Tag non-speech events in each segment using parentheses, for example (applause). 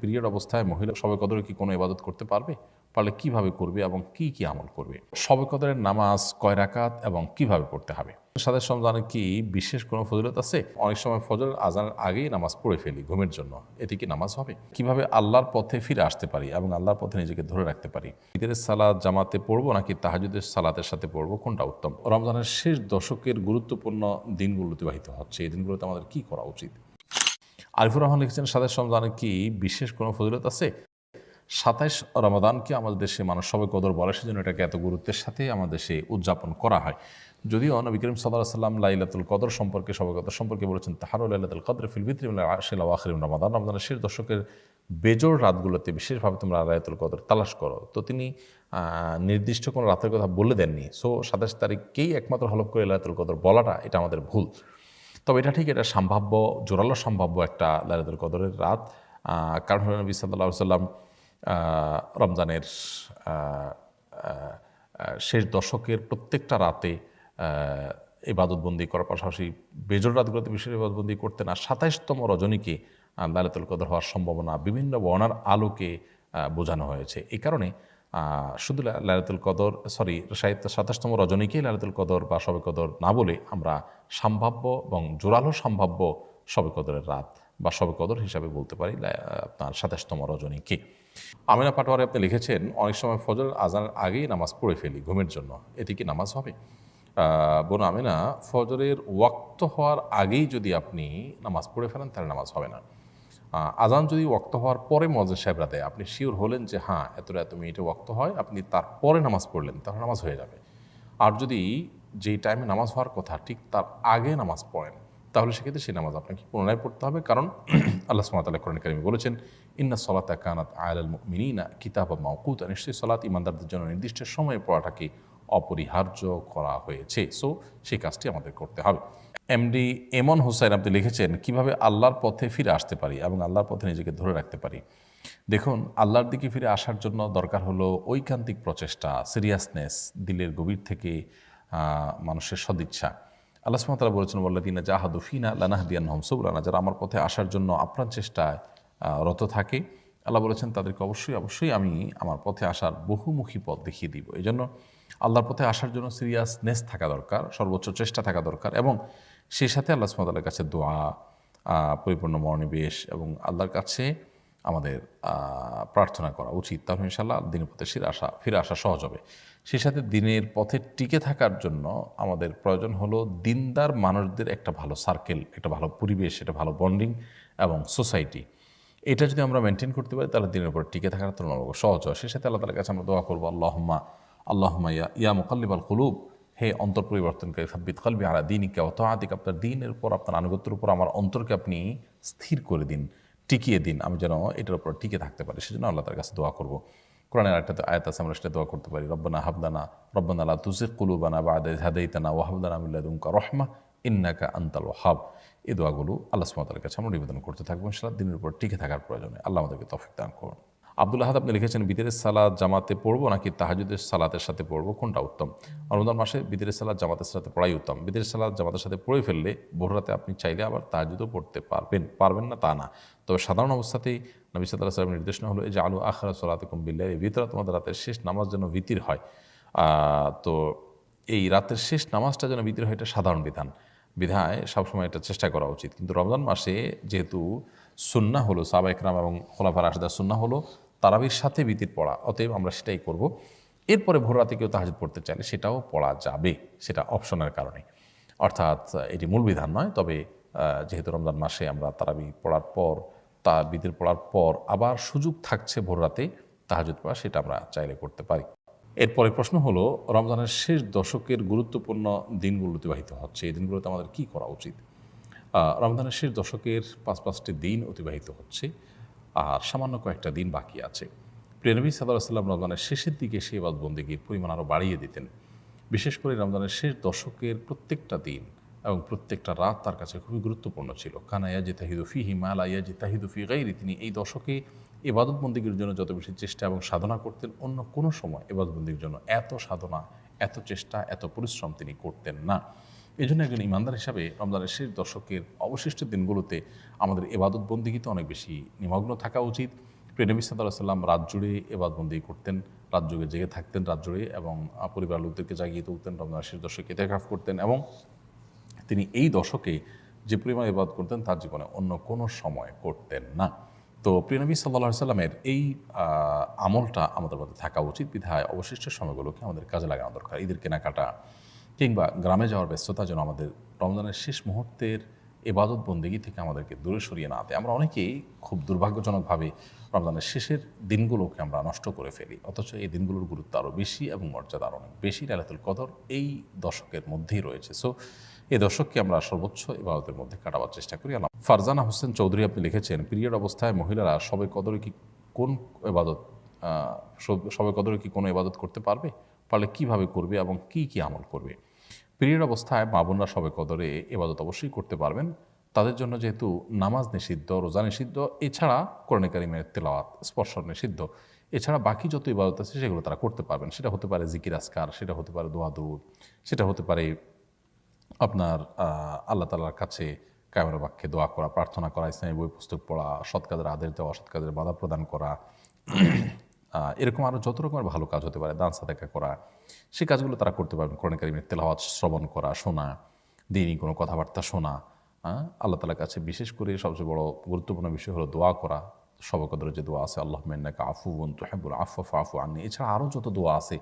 Period অবস্থায় মহিলা সবে কদরে কি কোনো ইবাদত করতে পারবে? পারলে কীভাবে করবে এবং কি কি আমল করবে? সবে কদরের নামাজ কয় রাকাত এবং কীভাবে পড়তে হবে? সাদের রমজানে কি বিশেষ কোনো ফজিলত আছে? অনেক সময় ফজর আজানের আগেই নামাজ পড়ে ফেলি ঘুমের জন্য। এটি কি নামাজ হবে? কীভাবে আল্লাহর পথে ফিরে আসতে পারি এবং আল্লাহর পথে নিজেকে ধরে রাখতে পারি? ঈদের সালাদ জামাতে পড়ব নাকি তাহাজুদের সালাতের সাথে পড়ব? কোনটা উত্তম? রমজানের শেষ দশকের গুরুত্বপূর্ণ দিনগুলো অতিবাহিত হচ্ছে। এই দিনগুলোতে আমাদের কি করা উচিত? আরিফুর রহমান লিখেছেন সাদের রমজানে কি বিশেষ কোনো ফজিলত আছে? সাতাইশ রমাদানকে আমাদের দেশে মানুষ সবাই কদর বলে? সেজন্য এটাকে এত গুরুত্বের সাথে আমাদের দেশে উদযাপন করা হয়। যদিও নবী করিম সাল্লাহ সাল্লাম লাইলাতুল কদর সম্পর্কে, সবাই কদর সম্পর্কে বলেছেন তাহারুল লাইলাতুল কদর ফিল বিত্রি আশিল আখরিম রমাদান। রমাদানের শেষ দশকের বেজোর রাতগুলোতে বিশেষভাবে তোমরা লাইলাতুল কদর তালাশ করো। তো তিনি নির্দিষ্ট কোনো রাতের কথা বলে দেননি। সো সাতাশ তারিখকেই একমাত্র হলফ করে লাইলাতুল কদর বলাটা এটা আমাদের ভুল। তবে এটা ঠিক এটা সম্ভাব্য জোরালো সম্ভাব্য একটা লাইলাতুল কদরের রাত। কারণ হলেন নবী সাল্লাহ সাল্লাম রমজানের শেষ দশকের প্রত্যেকটা রাতে ইবাদতবন্দি করার পাশাপাশি বেজর রাতগুলোতে বিশেষ ইবাদতবন্দি করতেন। আর সাতাইশতম রজনীকে আহ, লাইলাতুল কদর হওয়ার সম্ভাবনা বিভিন্ন বর্ণার আলোকে বোঝানো হয়েছে। এই কারণে শুধু লা- লাইলাতুল কদর সরি সাহিত্য সাতাশতম রজনীকেই লাইলাতুল কদর বা শবে কদর না বলে আমরা সম্ভাব্য এবং জোরালো সম্ভাব্য শবে কদরের রাত বা শবে কদর হিসাবে বলতে পারি আপনার সাতাশতম রজনীকে। আমিনা পাটোয়ারি আপনি লিখেছেন, অনেক সময় ফজর আজানের আগেই নামাজ পড়ে ফেলি ঘুমের জন্য, এটি কি নামাজ হবে? বোন আমিনা, ফজরের ওয়াক্ত হওয়ার আগেই যদি আপনি নামাজ পড়ে ফেলেন, তাহলে নামাজ হবে না। আজান যদি ওক্ত হওয়ার পরে মজার সাহেবরা দেয়, আপনি শিওর হলেন যে হ্যাঁ এতটা এত মিনিটে ওক্ত হয়, আপনি তারপরে নামাজ পড়লেন, তাহলে নামাজ হয়ে যাবে। আর যদি যেই টাইমে নামাজ হওয়ার কথা, ঠিক তার আগে নামাজ পড়েন, তাহলে সেক্ষেত্রে সেই নামাজ আপনাকে পুনরায় পড়তে হবে। কারণ (clears throat) আল্লাহ সুমাতাল্লাহ কোরআন কারিমে বলেছেন, ইন্না সলাত কানাত আয়াল মিনিনা কিতাব মাউকুত নিশ্চয়ই সলাত ইমানদারদের জন্য নির্দিষ্ট সময়ে পড়াটাকে অপরিহার্য করা হয়েছে। সো সেই কাজটি আমাদের করতে হবে। এমডি এমন হোসাইন আপনি লিখেছেন, কীভাবে আল্লাহর পথে ফিরে আসতে পারি এবং আল্লাহর পথে নিজেকে ধরে রাখতে পারি? দেখুন, আল্লাহর দিকে ফিরে আসার জন্য দরকার হলো ঐকান্তিক প্রচেষ্টা সিরিয়াসনেস দিলের গভীর থেকে মানুষের সদিচ্ছা। আল্লাহ সুমতালা বলেছেন বল্লাদিনা জাহাদু ফিনা লানাহদিয়ান হমসুবরানা যারা আমার পথে আসার জন্য আপ্রাণ চেষ্টায় রত থাকে, আল্লাহ বলেছেন, তাদেরকে অবশ্যই অবশ্যই আমি আমার পথে আসার বহুমুখী পথ দেখিয়ে দিব। এই জন্য আল্লাহর পথে আসার জন্য সিরিয়াসনেস থাকা দরকার, সর্বোচ্চ চেষ্টা থাকা দরকার এবং সেই সাথে আল্লাহ সুমতালার কাছে দোয়া পরিপূর্ণ মনোনিবেশ এবং আল্লাহর কাছে আমাদের প্রার্থনা করা উচিত। তাহলে ইনশাল্লাহ দিনের পথে ফিরে আসা ফিরে আসা সহজ হবে। সেই সাথে দিনের পথে টিকে থাকার জন্য আমাদের প্রয়োজন হলো দিনদার মানুষদের একটা ভালো সার্কেল একটা ভালো পরিবেশ, একটা ভালো বন্ডিং এবং সোসাইটি এটা যদি আমরা মেনটেন করতে পারি, তাহলে দিনের উপর টিকে থাকার তুলনামূলক সহজ হয়। সেই সাথে আল্লাহ তালার কাছে আমরা দোয়া করব, আল্লাহম্মা আল্লাহম্মা ইয়া ইয়া মুকাল্লিব আল কুলুব হে অন্তর পরিবর্তনকারী সাব্বিত কলবি আলা দিনিকা অত আদিক আপনার দিনের উপর, আপনার আনুগত্যের উপর, আমার অন্তরকে আপনি স্থির করে দিন, টিকিয়ে দিন, আমি যেন এটার উপর টিকে থাকতে পারি। সেজন্য আল্লাহ তার কাছে দোয়া করব। কোরআনের একটা আয়াত আছে, আমরা সেটা দোয়া করতে পারি। রব্বানা হাবদানা রব্বানা লা তুজিক কুলুবানা বা আদাই হাদাইতানা ওয়াহাবদানা মিল্লাদুমকা রহমা, ইন্নাকা আন্তাল ওয়াহাব। এই দোয়াগুলো আল্লাহ সুমাতার কাছে আমরা নিবেদন করতে থাকব। ইনশাল্লাহ দিনের উপর টিকে থাকার প্রয়োজনে আল্লাহ আমাদেরকে তফিক দান করুন। আব্দুল আহাদ, আপনি লিখেছেন, বিদেরের সালাদ জামাতে পড়ব নাকি তাহাজুদের সালাতের সাথে পড়ব? কোনটা উত্তম? রমজান মাসে বিদেরের সালাদ জামাতের সাথে পড়াই উত্তম। বিদেরের সালাদ জামাতের সাথে পড়ে ফেললে ভোর রাতে আপনি চাইলে আবার তাহাজুদও পড়তে পারবেন পারবেন না তা না। তবে সাধারণ অবস্থাতেই নবী সাল্লাহ সাল্লামের নির্দেশনা হলো এই যে আলু আখরা সলাতে কুম্বিল্লা এই ভিতরে তোমাদের রাতের শেষ নামাজ যেন ভিতির হয়। তো এই রাতের শেষ নামাজটা যেন ভিতির হয়, এটা সাধারণ বিধান। বিধায় সবসময় এটা চেষ্টা করা উচিত। কিন্তু রমজান মাসে যেহেতু সুন্না হলো সাবা এবং খোলাফার আশদা সুন্না হলো তারাবির সাথে বিতির পড়া, অতএব আমরা সেটাই করব। এরপরে ভোর রাতে কেউ তাহাজ পড়তে চাইলে সেটাও পড়া যাবে, সেটা অপশনের কারণে। অর্থাৎ এটি মূল বিধান নয়, তবে যেহেতু রমজান মাসে আমরা তারাবি পড়ার পর, তা বিদির পড়ার পর আবার সুযোগ থাকছে ভোর রাতে তাহাজুদ পড়া, সেটা আমরা চাইলে করতে পারি। এরপরে প্রশ্ন হলো, রমজানের শেষ দশকের গুরুত্বপূর্ণ দিনগুলো অতিবাহিত হচ্ছে, এই দিনগুলোতে আমাদের কি করা উচিত? রমজানের শেষ দশকের পাঁচ পাঁচটি দিন অতিবাহিত হচ্ছে আর সামান্য কয়েকটা দিন বাকি আছে। প্রিয়নবী সাল্লাহ সাল্লাম রমজানের শেষের দিকে সেই বন্দিগির পরিমাণ আরও বাড়িয়ে দিতেন। বিশেষ করে রমজানের শেষ দশকের প্রত্যেকটা দিন এবং প্রত্যেকটা রাত তার কাছে খুবই গুরুত্বপূর্ণ ছিল। কানা ইয়াজি তাহিদু ফি হিমালা ইয়াজি তাহিদু ফি গাইরি তিনি এই দশকে এবাদতবন্দিগির জন্য যত বেশি চেষ্টা এবং সাধনা করতেন, অন্য কোনো সময় এবাদতবন্দির জন্য এত সাধনা, এত চেষ্টা, এত পরিশ্রম তিনি করতেন না। এই জন্য একজন ইমানদার হিসাবে রমজানের শেষ দশকের অবশিষ্ট দিনগুলোতে আমাদের এবাদত বন্দিগিতে অনেক বেশি নিমগ্ন থাকা উচিত। প্রেনবী সাল্লাহ সাল্লাম রাত জুড়ে এবাদবন্দি করতেন, রাত যুগে জেগে থাকতেন রাত জুড়ে এবং পরিবার লোকদেরকে জাগিয়ে তুলতেন, রমজানের শেষ দশকে ইতেকাফ করতেন এবং তিনি এই দশকে যে পরিমাণ এবাদ করতেন তার জীবনে অন্য কোনো সময় করতেন না। তো প্রিয়নবী সাল্লা সাল্লামের এই আমলটা আমাদের মধ্যে থাকা উচিত। বিধায় অবশিষ্ট সময়গুলোকে আমাদের কাজে লাগানো দরকার। ঈদের কেনাকাটা কিংবা গ্রামে যাওয়ার ব্যস্ততা যেন আমাদের রমজানের শেষ মুহূর্তের এবাদত বন্দেগী থেকে আমাদেরকে দূরে সরিয়ে না দেয়। আমরা অনেকেই খুব দুর্ভাগ্যজনকভাবে রমজানের শেষের দিনগুলোকে আমরা নষ্ট করে ফেলি। অথচ এই দিনগুলোর গুরুত্ব আরও বেশি এবং মর্যাদা আরও অনেক বেশি লালাতুল কদর এই দশকের মধ্যেই রয়েছে। সো এই দশককে আমরা সর্বোচ্চ ইবাদতের মধ্যে কাটাবার চেষ্টা করি। আল্লাহ ফারজানা হোসেন চৌধুরী আপনি লিখেছেন, পিরিয়ড অবস্থায় মহিলারা সবে কদরে কি কোন এবাদত সবে কদরে কি কোনো ইবাদত করতে পারবে? পারলে কীভাবে করবে এবং কি কি আমল করবে? পিরিয়ড অবস্থায় মা সবে কদরে এবাদত অবশ্যই করতে পারবেন। তাদের জন্য যেহেতু নামাজ নিষিদ্ধ, রোজা নিষিদ্ধ, এছাড়া কোরআনে তেলাওয়াত, স্পর্শ নিষিদ্ধ, এছাড়া বাকি যত ইবাদত আছে সেগুলো তারা করতে পারবেন। সেটা হতে পারে জিকির আসকার সেটা হতে পারে দোয়া দরুদ, সেটা হতে পারে আপনার আল্লাহ তালার কাছে কায়মের বাক্যে দোয়া করা, প্রার্থনা করা, ইসলামী বই পুস্তক পড়া, সৎ কাজের আদেশ দেওয়া অসৎ কাজের বাধা প্রদান করা এরকম আরও যত রকমের ভালো কাজ হতে পারে দান সাদাকা করা সেই কাজগুলো তারা করতে পারবেন। কোরআন কারিমের তেলাওয়াত, শ্রবণ করা, শোনা, দিনই কোনো কথাবার্তা শোনা হ্যাঁ? আল্লাহ তালার কাছে বিশেষ করে সবচেয়ে বড় গুরুত্বপূর্ণ বিষয় হলো দোয়া করা। সবকদরের যে দোয়া আছে আল্লাহ মেন্নাকা আফু বন তুহেবুল আফু আফু আননি। এছাড়া আরও যত দোয়া আছে,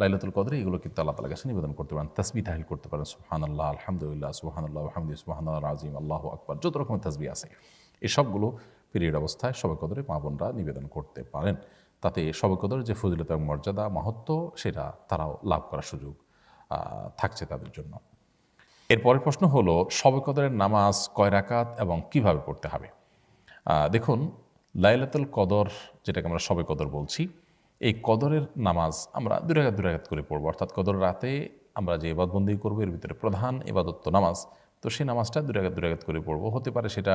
লাইলাতুল কদরে, এগুলো কিন্তু আল্লাহ তালার কাছে নিবেদন করতে পারেন। তসবি তাহিল করতে পারেন সুহান আল্লাহ আলহামদুলিল্লাহ সুহান আল্লাহ আহমদি সুহান আল্লাহ রাজিম আল্লাহ আকবর। যত রকমের তসবি আছে, এসবগুলো পিরিয়ড অবস্থায় সবে কদরে মা বোনরা নিবেদন করতে পারেন। তাতে সবে কদরের যে ফজিলত এবং মর্যাদা মাহাত্ম সেটা তারাও লাভ করার সুযোগ থাকছে তাদের জন্য। এরপরের প্রশ্ন হলো শবে কদরের নামাজ কয় রাকাত এবং কীভাবে পড়তে হবে? দেখুন, লাইলাতুল কদর, যেটাকে আমরা শবে কদর বলছি, এই কদরের নামাজ আমরা দুই রাকাত করে পড়ব। অর্থাৎ কদর রাতে আমরা যে এবাদবন্দি করব, এর ভিতরে প্রধান এবাদত নামাজ। তো সেই নামাজটা দুই রাকাত করে পড়ব। হতে পারে সেটা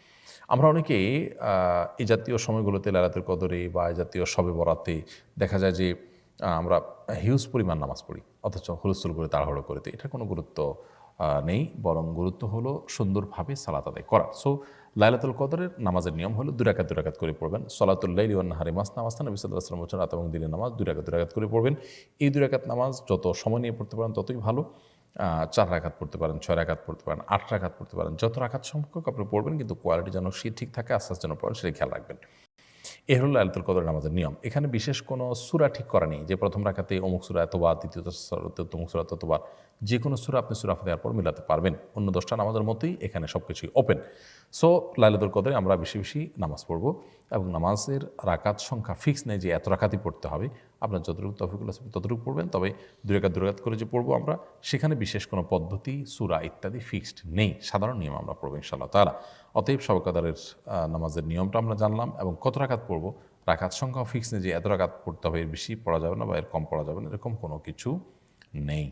আমরা অনেকে এই জাতীয় সময়গুলোতে লালাতের কদরে বা এই জাতীয় সবে বরাতে দেখা যায় যে আমরা হিউজ পরিমাণ নামাজ পড়ি, অথচ হুলস্থুল করে তাড়াহুড়ো করে। এটার কোনো গুরুত্ব নেই, বরং গুরুত্ব হলো সুন্দরভাবে সালাত আদায় করা। সো, লাইলাতুল কদরের নামাজের নিয়ম হলো দুরাকাত দুরাকাত করে পড়বেন। সলাতুল্লাইলি ওয়ান নাহারি মাস নামাজ নবী সাল্লাহ আসলাম বলছেন, রাত এবং দিনের নামাজ দুরাকাত দুরাকাত করে পড়বেন। এই দুরাকাত নামাজ যত সময় নিয়ে পড়তে পারেন ততই ভালো। চার রাখাত পড়তে পারেন, ছয় রাখাত পড়তে পারেন, আট রাখাত পড়তে পারেন। যত রাখাত সংখ্যক আপনি পড়বেন, কিন্তু কোয়ালিটি যেন সে ঠিক থাকে, আস্তে আস্তে যেন পড়েন সেটা খেয়াল রাখবেন। এ হলো লাইলাতুল কদর নামাজের নিয়ম। এখানে বিশেষ কোনো সুরা ঠিক করা নেই। যে প্রথম রাখাতে অমুক সুরা এতবার, দ্বিতীয় অমুক সুরা ততবার, যে কোনো সুরা আপনি সুরা দেওয়ার পর মিলাতে পারবেন। অন্য দশটা নামাজের মতোই এখানে সব কিছুই ওপেন সো লাইলাতুল কদরে আমরা বেশি বেশি নামাজ পড়ব। এবং নামাজের রাকাত সংখ্যা ফিক্স নেই যে এত রাকাতই পড়তে হবে। আপনার যতটুকু তফিকুল আছে ততটুকু পড়বেন, তবে দুই রাকাত দুই রাকাত করে যে পড়ব আমরা, সেখানে বিশেষ কোনো পদ্ধতি, সুরা ইত্যাদি ফিক্সড নেই। সাধারণ নিয়ম আমরা পড়ব ইনশাআল্লাহ তারা অতএব সবকাদারের নামাজের নিয়মটা আমরা জানলাম এবং কত রাকাত পড়ব, রাকাত সংখ্যা ফিক্স নেই যে এত রাকাত পড়তে হবে, এর বেশি পড়া যাবে না বা এর কম পড়া যাবে না, এরকম কোনো কিছু নেই।